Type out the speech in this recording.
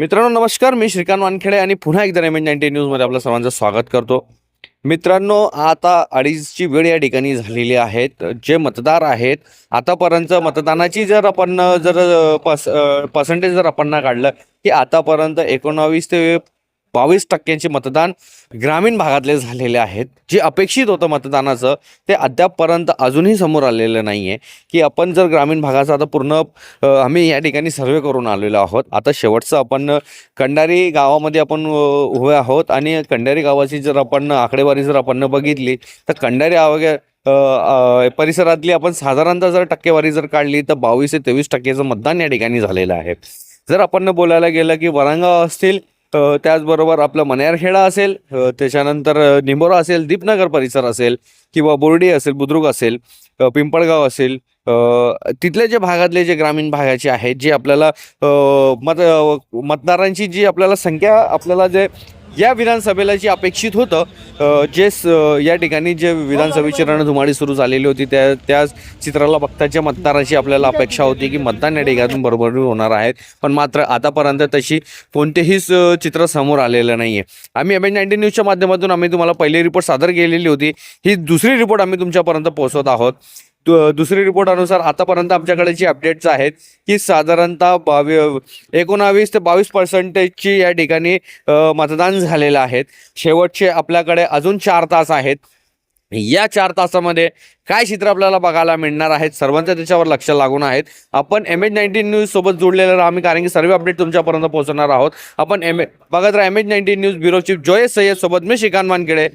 मित्रांनो नमस्कार. मी श्रीकांत वानखेडे आणि पुन्हा एकदा एम नाईन्टी न्यूजमध्ये आपलं सर्वांचं स्वागत करतो. मित्रांनो आता अडीचची वेळ या ठिकाणी झालेली आहेत. जे मतदार आहेत आतापर्यंत मतदानाची जर आपण जर पस पर्सेंटेज जर आपण काढलं की आतापर्यंत एकोणावीस ते बावीस टक्क्यांचे मतदान ग्रामीण भागातले झालेले आहेत. जे अपेक्षित होतं मतदानाचं ते अद्यापपर्यंत अजूनही समोर आलेलं नाही आहे की आपण जर ग्रामीण भागाचा आता पूर्ण आम्ही या ठिकाणी सर्वे करून आलेलो आहोत. आता शेवटचं आपण कंडारी गावामध्ये आपण उभे आहोत. आणि कंडारी गावाची जर आपण आकडेवारी जर आपण बघितली तर कंडारी आव- परिसरातली आपण साधारणतः जर टक्केवारी जर काढली तर बावीस ते तेवीस टक्केचं मतदान या ठिकाणी झालेलं आहे. जर आपण बोलायला गेलं की वरांगाव असतील तर त्याचबरोबर आपलं मन्यारखेडा असेल त्याच्यानंतर निंबोरा असेल दीपनगर परिसर असेल किंवा बोर्डी असेल बुद्रुक असेल पिंपळगाव असेल तिथले जे भागातले जे ग्रामीण भागाचे आहेत जे आपल्याला मत मतदारांची जी आपल्याला संख्या आपल्याला जे या विधानसभेला जी अपेक्षित होतं जे स या ठिकाणी जे विधानसभेची रणधुमाळी सुरू झालेली होती त्या त्या चित्राला बघताच्या मतदाराची आपल्याला अपेक्षा होती की मतदान या ठिकाणी बरोबर होणार आहेत. पण मात्र आतापर्यंत तशी कोणतेही स- चित्र समोर आलेलं नाही आहे आम्ही एम एन नाईन्टी न्यूजच्या माध्यमातून आम्ही तुम्हाला पहिली रिपोर्ट सादर केलेली होती. ही दुसरी रिपोर्ट आम्ही तुमच्यापर्यंत पोहोचवत आहोत. दुसरी रिपोर्ट अनुसार आतापर्यंत आमच्याकडे जी अपडेट्स आहेत की साधारणतः बावी एकोणावीस ते बावीस पर्सेंटेजची या ठिकाणी मतदान झालेलं आहेत. शेवटचे आपल्याकडे अजून चार तास आहेत. या चार तासामध्ये काय चित्र आपल्याला बघायला मिळणार आहेत सर्वांचं त्याच्यावर लक्ष लागून आहेत. आपण एम एच नाईन्टीन न्यूज सोबत जोडलेलं राहा आम्ही कारण की सर्व अपडेट तुमच्यापर्यंत पोहोचणार आहोत. आपण एम ए बघत राहा M H nineteen news bureau chief Joyce Sayyad सोबत मी श्रीकांत वानखेडे.